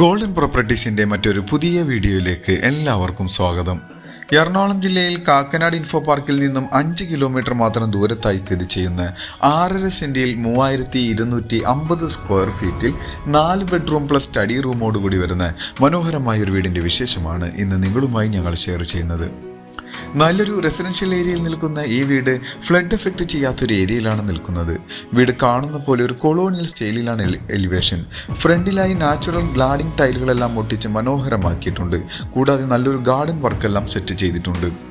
Golden പ്രോപ്പർട്ടീസിന്റെ മറ്റൊരു പുതിയ വീഡിയോയിലേക്ക് എല്ലാവർക്കും സ്വാഗതം. എറണാകുളം ജില്ലയിൽ കാക്കനാട് ഇൻഫോ പാർക്കിൽ നിന്നും അഞ്ച് കിലോമീറ്റർ മാത്രം ദൂരത്തായി സ്ഥിതി ചെയ്യുന്ന ആറര സെന്റിൽ മൂവായിരത്തി ഇരുന്നൂറ്റി അമ്പത് സ്ക്വയർ ഫീറ്റിൽ നാല് ബെഡ്റൂം പ്ലസ് സ്റ്റഡി റൂമോടുകൂടി വരുന്ന മനോഹരമായ ഒരു വീടിന്റെ വിശേഷമാണ് ഇന്ന് നിങ്ങളുമായി ഞങ്ങൾ ഷെയർ ചെയ്യുന്നത്. നല്ലൊരു റെസിഡൻഷ്യൽ ഏരിയയിൽ നിൽക്കുന്ന ഈ വീട് ഫ്ലഡ് എഫക്റ്റ് ചെയ്യാത്തൊരു ഏരിയയിലാണ് നിൽക്കുന്നത്. വീട് കാണുന്ന പോലെ ഒരു കൊളോണിയൽ സ്റ്റൈലിലാണ് എലിവേഷൻ ഫ്രണ്ടിലായി നാച്ചുറൽ ഗ്ലാഡിംഗ് ടൈലുകളെല്ലാം ഒട്ടിച്ച് മനോഹരമാക്കിയിട്ടുണ്ട്. കൂടാതെ നല്ലൊരു ഗാർഡൻ വർക്കെല്ലാം സെറ്റ് ചെയ്തിട്ടുണ്ട്.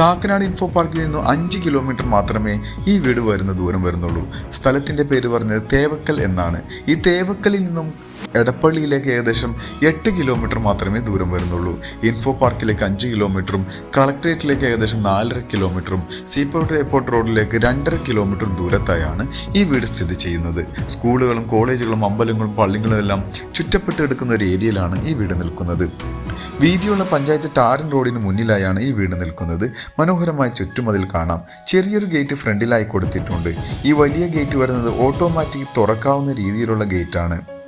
കാക്കനാട് ഇൻഫോ പാർക്കിൽ നിന്നും അഞ്ച് കിലോമീറ്റർ മാത്രമേ ഈ വീട് വരുന്ന ദൂരം വരുന്നുള്ളൂ. സ്ഥലത്തിന്റെ പേര് പറഞ്ഞത് തേവക്കൽ എന്നാണ്. ഈ തേവക്കലിൽ നിന്നും എടപ്പള്ളിയിലേക്ക് ഏകദേശം എട്ട് കിലോമീറ്റർ മാത്രമേ ദൂരം വരുന്നുള്ളൂ. ഇൻഫോ പാർക്കിലേക്ക് അഞ്ച് കിലോമീറ്ററും കളക്ട്രേറ്റിലേക്ക് ഏകദേശം നാലര കിലോമീറ്ററും സീപോർട്ട് എയർപോർട്ട് റോഡിലേക്ക് രണ്ടര കിലോമീറ്റർ ദൂരത്തായാണ് ഈ വീട് സ്ഥിതി ചെയ്യുന്നത്. സ്കൂളുകളും കോളേജുകളും അമ്പലങ്ങളും പള്ളികളും എല്ലാം ചുറ്റപ്പെട്ട് എടുക്കുന്ന ഒരു ഏരിയയിലാണ് ഈ വീട് നിൽക്കുന്നത്. വീതിയുള്ള പഞ്ചായത്ത് ടാറിൻ റോഡിന് മുന്നിലായാണ് ഈ വീട് നിൽക്കുന്നത്. മനോഹരമായ ചുറ്റുമതിൽ കാണാം. ചെറിയൊരു ഗേറ്റ് ഫ്രണ്ടിലായി കൊടുത്തിട്ടുണ്ട്. ഈ വലിയ ഗേറ്റ് വരുന്നത് ഓട്ടോമാറ്റിക് തുറക്കാവുന്ന രീതിയിലുള്ള ഗേറ്റാണ്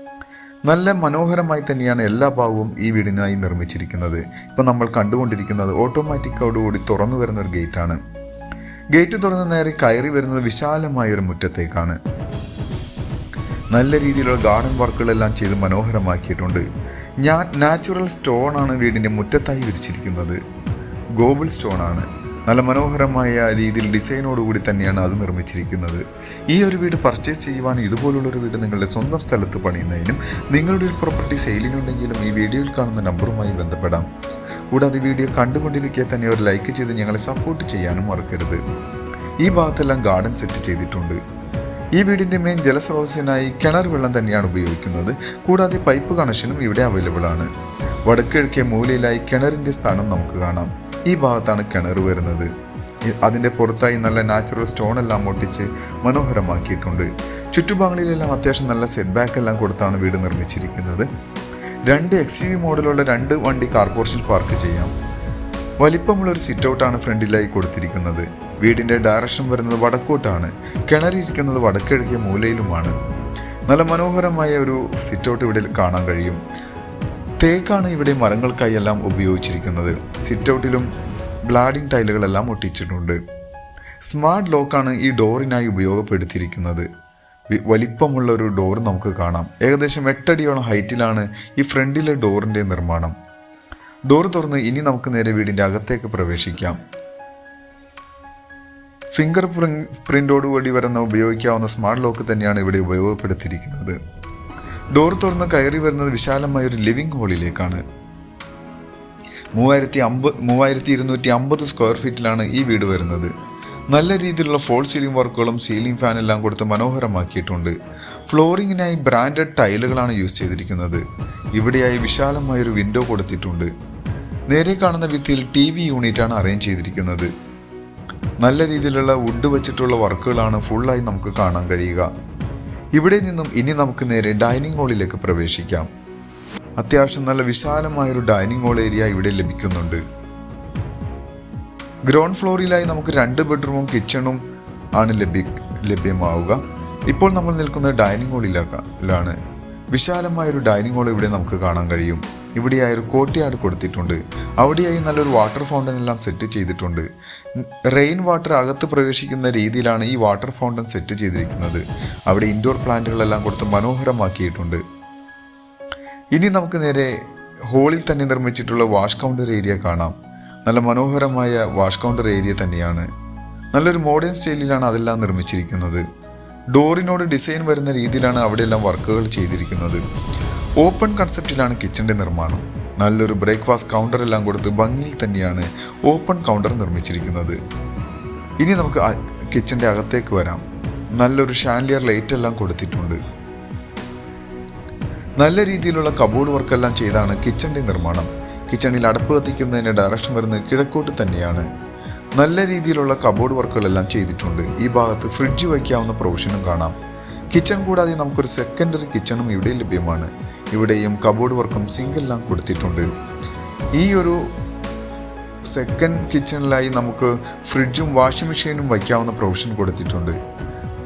നല്ല മനോഹരമായി തന്നെയാണ് എല്ലാ ഭാഗവും ഈ വീടിനായി നിർമ്മിച്ചിരിക്കുന്നത്. ഇപ്പം നമ്മൾ കണ്ടുകൊണ്ടിരിക്കുന്നത് ഓട്ടോമാറ്റിക്കോടുകൂടി തുറന്നു വരുന്ന ഒരു ഗേറ്റാണ്. ഗേറ്റ് തുറന്ന് നേരെ കയറി വരുന്നത് വിശാലമായ ഒരു മുറ്റത്തേക്കാണ്. നല്ല രീതിയിലുള്ള ഗാർഡൻ വർക്കുകളെല്ലാം ചെയ്ത് മനോഹരമാക്കിയിട്ടുണ്ട്. ഞാൻ നാച്ചുറൽ സ്റ്റോൺ ആണ് വീടിന്റെ മുറ്റത്തായി വിരിച്ചിരിക്കുന്നത്. ഗോബിൾ സ്റ്റോൺ ആണ്. നല്ല മനോഹരമായ രീതിയിൽ ഡിസൈനോടുകൂടി തന്നെയാണ് അത് നിർമ്മിച്ചിരിക്കുന്നത്. ഈ ഒരു വീട് പർച്ചേസ് ചെയ്യുവാൻ ഇതുപോലുള്ള ഒരു വീട് നിങ്ങളുടെ സ്വന്തം സ്ഥലത്ത് പണിയുന്നതിനും നിങ്ങളുടെ ഒരു പ്രോപ്പർട്ടി സെയിലിനുണ്ടെങ്കിലും ഈ വീഡിയോയിൽ കാണുന്ന നമ്പറുമായി ബന്ധപ്പെടാം. കൂടാതെ വീഡിയോ കണ്ടുകൊണ്ടിരിക്കെ തന്നെ ഒരു ലൈക്ക് ചെയ്ത് ഞങ്ങളെ സപ്പോർട്ട് ചെയ്യാനും മറക്കരുത്. ഈ ഭാഗത്തെല്ലാം ഗാർഡൻ സെറ്റ് ചെയ്തിട്ടുണ്ട്. ഈ വീടിന്റെ മെയിൻ ജലസ്രോതസ്സിനായി കിണർ വെള്ളം തന്നെയാണ് ഉപയോഗിക്കുന്നത്. കൂടാതെ പൈപ്പ് കണക്ഷനും ഇവിടെ അവൈലബിൾ ആണ്. വടക്കിഴക്കേ മൂലയിലായി കിണറിന്റെ സ്ഥാനം നമുക്ക് കാണാം. ഈ ഭാഗത്താണ് കിണർ വരുന്നത്. അതിന്റെ പുറത്തായി നല്ല നാച്ചുറൽ സ്റ്റോൺ എല്ലാം ഒട്ടിച്ച് മനോഹരമാക്കിയിട്ടുണ്ട്. ചുറ്റുഭാഗങ്ങളിലെല്ലാം അത്യാവശ്യം നല്ല സെറ്റ് ബാക്ക് എല്ലാം കൊടുത്താണ് വീട് നിർമ്മിച്ചിരിക്കുന്നത്. രണ്ട് എക്സ് യു മോഡലുള്ള രണ്ട് വണ്ടി കാർ കാർപോർഷനിൽ പാർക്ക് ചെയ്യാം. വലിപ്പമുള്ള ഒരു സിറ്റ് ഔട്ടാണ് ഫ്രണ്ടിലായി കൊടുത്തിരിക്കുന്നത്. വീടിന്റെ ഡയറക്ഷൻ വരുന്നത് വടക്കോട്ടാണ്. കിണറിയിരിക്കുന്നത് വടക്കിഴക്കിയ മൂലയിലുമാണ്. നല്ല മനോഹരമായ ഒരു സിറ്റ് ഔട്ട് ഇവിടെ കാണാൻ കഴിയും. തേക്കാണ് ഇവിടെ മരങ്ങൾക്കായി എല്ലാം ഉപയോഗിച്ചിരിക്കുന്നത്. സിറ്റ് ഔട്ടിലും ബ്ലാഡിംഗ് ടൈലുകളെല്ലാം ഒട്ടിച്ചിട്ടുണ്ട്. സ്മാർട്ട് ലോക്കാണ് ഈ ഡോറിനായി ഉപയോഗപ്പെടുത്തിയിരിക്കുന്നത്. വലിപ്പമുള്ള ഒരു ഡോർ നമുക്ക് കാണാം. ഏകദേശം എട്ടടിയോളം ഹൈറ്റിലാണ് ഈ ഫ്രണ്ടിലെ ഡോറിന്റെ നിർമ്മാണം. ഡോർ തുറന്ന് ഇനി നമുക്ക് നേരെ വീടിന്റെ അകത്തേക്ക് പ്രവേശിക്കാം. ഫിംഗർ പ്രിന്റോടുകൂടി വരുന്ന ഉപയോഗിക്കാവുന്ന സ്മാർട്ട് ലോക്ക് തന്നെയാണ് ഇവിടെ ഉപയോഗപ്പെടുത്തിയിരിക്കുന്നത്. ഡോർ തുറന്ന് കയറി വരുന്നത് വിശാലമായ ഒരു ലിവിംഗ് ഹാളിലേക്കാണ്. മൂവായിരത്തി അമ്പത് മൂവായിരത്തി ഇരുന്നൂറ്റി അമ്പത് സ്ക്വയർ ഫീറ്റിലാണ് ഈ വീട് വരുന്നത്. നല്ല രീതിയിലുള്ള ഫോൾ സീലിംഗ് വർക്കുകളും സീലിംഗ് ഫാനെല്ലാം കൊടുത്ത് മനോഹരമാക്കിയിട്ടുണ്ട്. ഫ്ലോറിങ്ങിനായി ബ്രാൻഡഡ് ടൈലുകളാണ് യൂസ് ചെയ്തിരിക്കുന്നത്. ഇവിടെയായി വിശാലമായ ഒരു വിൻഡോ കൊടുത്തിട്ടുണ്ട്. നേരെ കാണുന്ന ഭിത്തിയിൽ ടി വി യൂണിറ്റാണ് അറേഞ്ച് ചെയ്തിരിക്കുന്നത്. നല്ല രീതിയിലുള്ള വുഡ് വെച്ചിട്ടുള്ള വർക്കുകളാണ് ഫുള്ളായി നമുക്ക് കാണാൻ കഴിയുക. ഇവിടെ നിന്നും ഇനി നമുക്ക് നേരെ ഡൈനിങ് ഹാളിലേക്ക് പ്രവേശിക്കാം. അത്യാവശ്യം നല്ല വിശാലമായൊരു ഡൈനിങ് ഹാൾ ഏരിയ ഇവിടെ ലഭിക്കുന്നുണ്ട്. ഗ്രൗണ്ട് ഫ്ലോറിലായി നമുക്ക് രണ്ട് ബെഡ്റൂമും കിച്ചണും ആണ് ലഭ്യ ലഭ്യമാവുക. ഇപ്പോൾ നമ്മൾ നിൽക്കുന്നത് ഡൈനിങ് ഹാളിലാണ് വിശാലമായ ഒരു ഡൈനിങ് ഹാൾ ഇവിടെ നമുക്ക് കാണാൻ കഴിയും. ഇവിടെയായി ഒരു കോട്ടയാട് കൊടുത്തിട്ടുണ്ട്. അവിടെയായി നല്ലൊരു വാട്ടർ ഫൗണ്ടൻ എല്ലാം സെറ്റ് ചെയ്തിട്ടുണ്ട്. റെയിൻ വാട്ടർ അകത്ത് പ്രവേശിക്കുന്ന രീതിയിലാണ് ഈ വാട്ടർ ഫൗണ്ടൻ സെറ്റ് ചെയ്തിരിക്കുന്നത്. അവിടെ ഇൻഡോർ പ്ലാന്റുകളെല്ലാം കൊടുത്ത് മനോഹരമാക്കിയിട്ടുണ്ട്. ഇനി നമുക്ക് നേരെ ഹോളിൽ തന്നെ നിർമ്മിച്ചിട്ടുള്ള വാഷ് കൗണ്ടർ ഏരിയ കാണാം. നല്ല മനോഹരമായ വാഷ് കൗണ്ടർ ഏരിയ തന്നെയാണ്. നല്ലൊരു മോഡേൺ സ്റ്റൈലിലാണ് അതെല്ലാം നിർമ്മിച്ചിരിക്കുന്നത്. ഡോറിനോട് ഡിസൈൻ വരുന്ന രീതിയിലാണ് അവിടെയെല്ലാം വർക്കുകൾ ചെയ്തിരിക്കുന്നത്. ഓപ്പൺ കൺസെപ്റ്റിലാണ് കിച്ചന്റെ നിർമ്മാണം. നല്ലൊരു ബ്രേക്ക്ഫാസ്റ്റ് കൗണ്ടർ എല്ലാം കൊടുത്ത് ഭംഗിയിൽ തന്നെയാണ് ഓപ്പൺ കൗണ്ടർ നിർമ്മിച്ചിരിക്കുന്നത്. ഇനി നമുക്ക് കിച്ചന്റെ അകത്തേക്ക് വരാം. നല്ലൊരു ഷാൻലിയർ ലൈറ്റ് എല്ലാം കൊടുത്തിട്ടുണ്ട്. നല്ല രീതിയിലുള്ള കബോർഡ് വർക്കെല്ലാം ചെയ്താണ് കിച്ചന്റെ നിർമ്മാണം. കിച്ചണിൽ അടുപ്പ് കത്തിക്കുന്നതിന്റെ ഡയറക്ഷൻ വരുന്നത് കിഴക്കോട്ട് തന്നെയാണ്. നല്ല രീതിയിലുള്ള കബോർഡ് വർക്കുകളെല്ലാം ചെയ്തിട്ടുണ്ട്. ഈ ഭാഗത്ത് ഫ്രിഡ്ജ് വയ്ക്കാവുന്ന പ്രൊവിഷനും കാണാം. കിച്ചൺ കൂടാതെ നമുക്കൊരു സെക്കൻഡറി കിച്ചണും ഇവിടെ ലഭ്യമാണ്. ഇവിടെയും കബോർഡ് വർക്കും സിങ്കെല്ലാം കൊടുത്തിട്ടുണ്ട്. ഈ ഒരു സെക്കൻഡ് കിച്ചണിലായി നമുക്ക് ഫ്രിഡ്ജും വാഷിംഗ് മെഷീനും വയ്ക്കാവുന്ന പ്രൊവിഷൻ കൊടുത്തിട്ടുണ്ട്.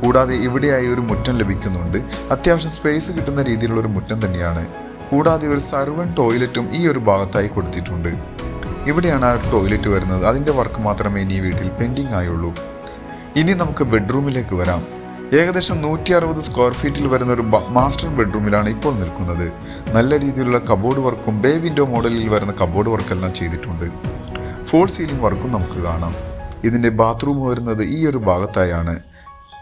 കൂടാതെ ഇവിടെയായി ഒരു മുറ്റം ലഭിക്കുന്നുണ്ട്. അത്യാവശ്യം സ്പേസ് കിട്ടുന്ന രീതിയിലുള്ള ഒരു മുറ്റം തന്നെയാണ്. കൂടാതെ ഒരു സർവൻ ടോയ്ലറ്റും ഈ ഒരു ഭാഗത്തായി കൊടുത്തിട്ടുണ്ട്. ഇവിടെയാണ് ആ ടോയ്ലറ്റ് വരുന്നത്. അതിന്റെ വർക്ക് മാത്രമേ ഇനി വീട്ടിൽ പെൻഡിങ് ആയുള്ളൂ. ഇനി നമുക്ക് ബെഡ്റൂമിലേക്ക് വരാം. ഏകദേശം നൂറ്റി അറുപത് സ്ക്വയർ ഫീറ്റിൽ വരുന്ന ഒരു മാസ്റ്റർ ബെഡ്റൂമിലാണ് ഇപ്പോൾ നിൽക്കുന്നത്. നല്ല രീതിയിലുള്ള കബോർഡ് വർക്കും ബേ വിൻഡോ മോഡലിൽ വരുന്ന കബോർഡ് വർക്കെല്ലാം ചെയ്തിട്ടുണ്ട്. ഫോൾ സീലിംഗ് വർക്കും നമുക്ക് കാണാം. ഇതിന്റെ ബാത്റൂം വരുന്നത് ഈ ഒരു ഭാഗത്തായാണ്.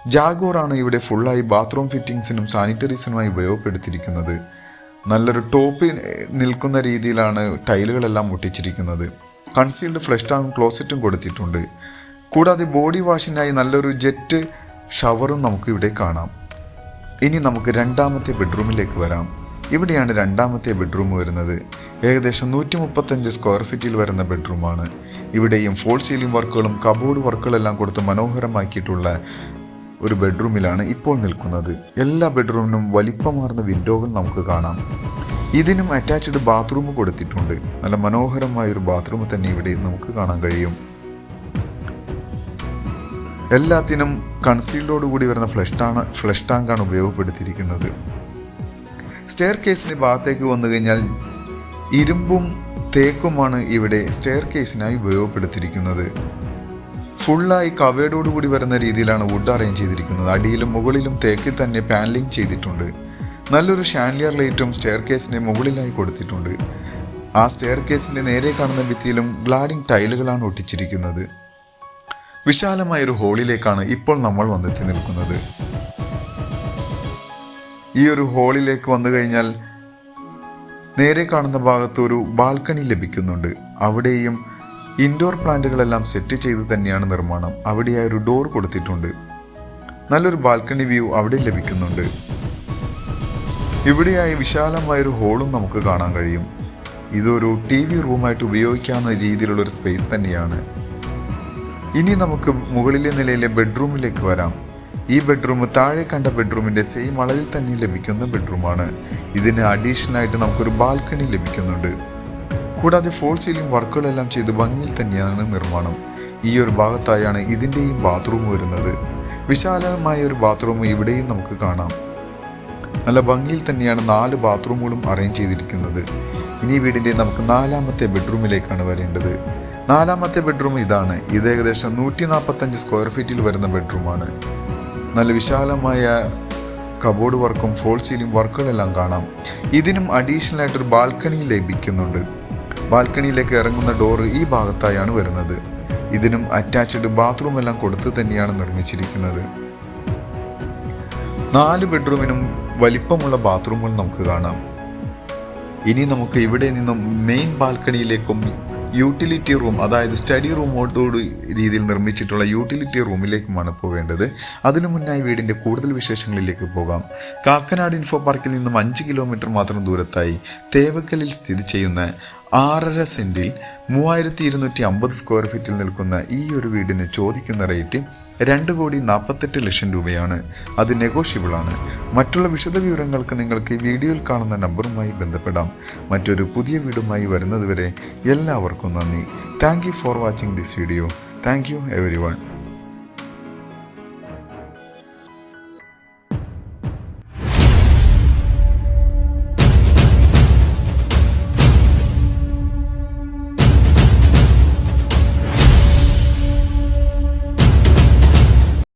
ജാഗോറാണ് ഇവിടെ ഫുള്ളായി ബാത്റൂം ഫിറ്റിംഗ്സിനും സാനിറ്ററീസിനുമായി ഉപയോഗപ്പെടുത്തിയിരിക്കുന്നത്. നല്ലൊരു ടോപ്പ് നിൽക്കുന്ന രീതിയിലാണ് ടൈലുകളെല്ലാം ഒട്ടിച്ചിരിക്കുന്നത്. കൺസീൽഡ് ഫ്ലഷ് ടാങ്കും ക്ലോസറ്റും കൊടുത്തിട്ടുണ്ട്. കൂടാതെ ബോഡി വാഷിനായി നല്ലൊരു ജെറ്റ് ഷവറും നമുക്ക് ഇവിടെ കാണാം. ഇനി നമുക്ക് രണ്ടാമത്തെ ബെഡ്റൂമിലേക്ക് വരാം. ഇവിടെയാണ് രണ്ടാമത്തെ ബെഡ്റൂം വരുന്നത്. ഏകദേശം നൂറ്റി മുപ്പത്തഞ്ച് സ്ക്വയർ ഫീറ്റിൽ വരുന്ന ബെഡ്റൂമാണ്. ഇവിടെയും ഫോൾ സീലിംഗ് വർക്കുകളും കബോർഡ് വർക്കുകളെല്ലാം കൊടുത്ത് മനോഹരമാക്കിയിട്ടുള്ള ഒരു ബെഡ്റൂമിലാണ് ഇപ്പോൾ നിൽക്കുന്നത്. എല്ലാ ബെഡ്റൂമിനും വലിപ്പമാർന്ന വിൻഡോകൾ നമുക്ക് കാണാം. ഇതിനും അറ്റാച്ച്ഡ് ബാത്റൂം കൊടുത്തിട്ടുണ്ട്. നല്ല മനോഹരമായ ഒരു ബാത്റൂം തന്നെ ഇവിടെ നമുക്ക് കാണാൻ കഴിയും. എല്ലാത്തിനും കൺസീൽഡോട് കൂടി വരുന്ന ഫ്ലഷ് ടാണ് ഫ്ലഷ് ടാങ്കാണ് ഉപയോഗപ്പെടുത്തിയിരിക്കുന്നത്. സ്റ്റെയർ കേസിന് ഭാഗത്തേക്ക് വന്നു കഴിഞ്ഞാൽ ഇരുമ്പും തേക്കുമാണ് ഇവിടെ സ്റ്റെയർ കേസിനായി ഉപയോഗപ്പെടുത്തിയിരിക്കുന്നത്. ഫുള്ളായി കവേഡോട് കൂടി വരുന്ന രീതിയിലാണ് വുഡ് അറേഞ്ച് ചെയ്തിരിക്കുന്നത്. അടിയിലും മുകളിലും തേക്കിൽ തന്നെ പാനലിംഗ് ചെയ്തിട്ടുണ്ട്. നല്ലൊരു ഷാൻലിയർ ലൈറ്റും സ്റ്റെയർ കേസിന് മുകളിലായി കൊടുത്തിട്ടുണ്ട്. ആ സ്റ്റെയർ കേസിന്റെ നേരെ കാണുന്ന ഭിത്തിയിലും ഗ്ലാഡിംഗ് ടൈലുകളാണ് ഒട്ടിച്ചിരിക്കുന്നത്. വിശാലമായ ഒരു ഹോളിലേക്കാണ് ഇപ്പോൾ നമ്മൾ വന്നെത്തി നിൽക്കുന്നത്. ഈ ഒരു ഹോളിലേക്ക് വന്നു കഴിഞ്ഞാൽ നേരെ കാണുന്ന ഭാഗത്ത് ഒരു ബാൽക്കണി ലഭിക്കുന്നുണ്ട്. അവിടെയും ഇൻഡോർ പ്ലാന്റുകളെല്ലാം സെറ്റ് ചെയ്ത് തന്നെയാണ് നിർമ്മാണം. അവിടെയായി ഒരു ഡോർ കൊടുത്തിട്ടുണ്ട്. നല്ലൊരു ബാൽക്കണി വ്യൂ അവിടെ ലഭിക്കുന്നുണ്ട്. ഇവിടെയായി വിശാലമായൊരു ഹോളും നമുക്ക് കാണാൻ കഴിയും. ഇതൊരു ടി വി റൂമായിട്ട് ഉപയോഗിക്കാവുന്ന രീതിയിലുള്ള ഒരു സ്പേസ് തന്നെയാണ്. ഇനി നമുക്ക് മുകളിലെ നിലയിലെ ബെഡ്റൂമിലേക്ക് വരാം. ഈ ബെഡ്റൂം താഴെ കണ്ട ബെഡ്റൂമിന്റെ സെയിം അളവിൽ തന്നെ ലഭിക്കുന്ന ബെഡ്റൂമാണ്. ഇതിന് അഡീഷണലായിട്ട് നമുക്കൊരു ബാൽക്കണി ലഭിക്കുന്നുണ്ട്. കൂടാതെ ഫോൾ സീലിംഗ് വർക്കുകളെല്ലാം ചെയ്ത് ഭംഗിയിൽ തന്നെയാണ് നിർമ്മാണം. ഈ ഒരു ഭാഗത്തായാണ് ഇതിന്റെയും ബാത്റൂം വരുന്നത്. വിശാലമായ ഒരു ബാത്റൂം ഇവിടെയും നമുക്ക് കാണാം. നല്ല ഭംഗിയിൽ തന്നെയാണ് നാല് ബാത്റൂമുകളും അറേഞ്ച് ചെയ്തിരിക്കുന്നത്. ഇനി വീടിന്റെ നമുക്ക് നാലാമത്തെ ബെഡ്റൂമിലേക്കാണ് വരേണ്ടത്. നാലാമത്തെ ബെഡ്റൂം ഇതാണ്. ഇത് ഏകദേശം നൂറ്റി നാൽപ്പത്തഞ്ച് സ്ക്വയർ ഫീറ്റിൽ വരുന്ന ബെഡ്റൂമാണ് നല്ല വിശാലമായ കബോർഡ് വർക്കും ഫോൾ സീലിംഗ് വർക്കുകളെല്ലാം കാണാം. ഇതിനും അഡീഷണൽ ആയിട്ടൊരു ബാൽക്കണി ലഭിക്കുന്നുണ്ട്. ബാൽക്കണിയിലേക്ക് ഇറങ്ങുന്ന ഡോറ് ഈ ഭാഗത്തായാണ് വരുന്നത്. ഇതിനും അറ്റാച്ച്ഡ് ബാത്റൂം എല്ലാം കൊടുത്ത് തന്നെയാണ് നിർമ്മിച്ചിരിക്കുന്നത്. നാല് ബെഡ്റൂമിനും വലിപ്പമുള്ള ബാത്റൂമുകൾ നമുക്ക് കാണാം. ഇനി നമുക്ക് ഇവിടെ നിന്നും മെയിൻ ബാൽക്കണിയിലേക്കും യൂട്ടിലിറ്റി റൂം അതായത് സ്റ്റഡി റൂമോടോട് രീതിയിൽ നിർമ്മിച്ചിട്ടുള്ള യൂട്ടിലിറ്റി റൂമിലേക്കുമാണ് പോവേണ്ടത്. അതിനു മുന്നായി വീടിന്റെ കൂടുതൽ വിശേഷങ്ങളിലേക്ക് പോകാം. കാക്കനാട് ഇൻഫോ പാർക്കിൽ നിന്നും അഞ്ച് കിലോമീറ്റർ മാത്രം ദൂരത്തായി തേവക്കലിൽ സ്ഥിതി ചെയ്യുന്ന ആറര സെന്റിൽ മൂവായിരത്തി ഇരുന്നൂറ്റി അമ്പത് സ്ക്വയർ ഫീറ്റിൽ നിൽക്കുന്ന ഈ ഒരു വീടിന് ചോദിക്കുന്ന റേറ്റ് രണ്ട് കോടി നാൽപ്പത്തെട്ട് ലക്ഷം രൂപയാണ്. അത് നെഗോഷ്യബിൾ ആണ്. മറ്റുള്ള വിശദ വിവരങ്ങൾക്ക് നിങ്ങൾക്ക് വീഡിയോയിൽ കാണുന്ന നമ്പറുമായി ബന്ധപ്പെടാം. മറ്റൊരു പുതിയ വീടുമായി വരുന്നതുവരെ എല്ലാവർക്കും നന്ദി. Thank for watching this video thank you everyone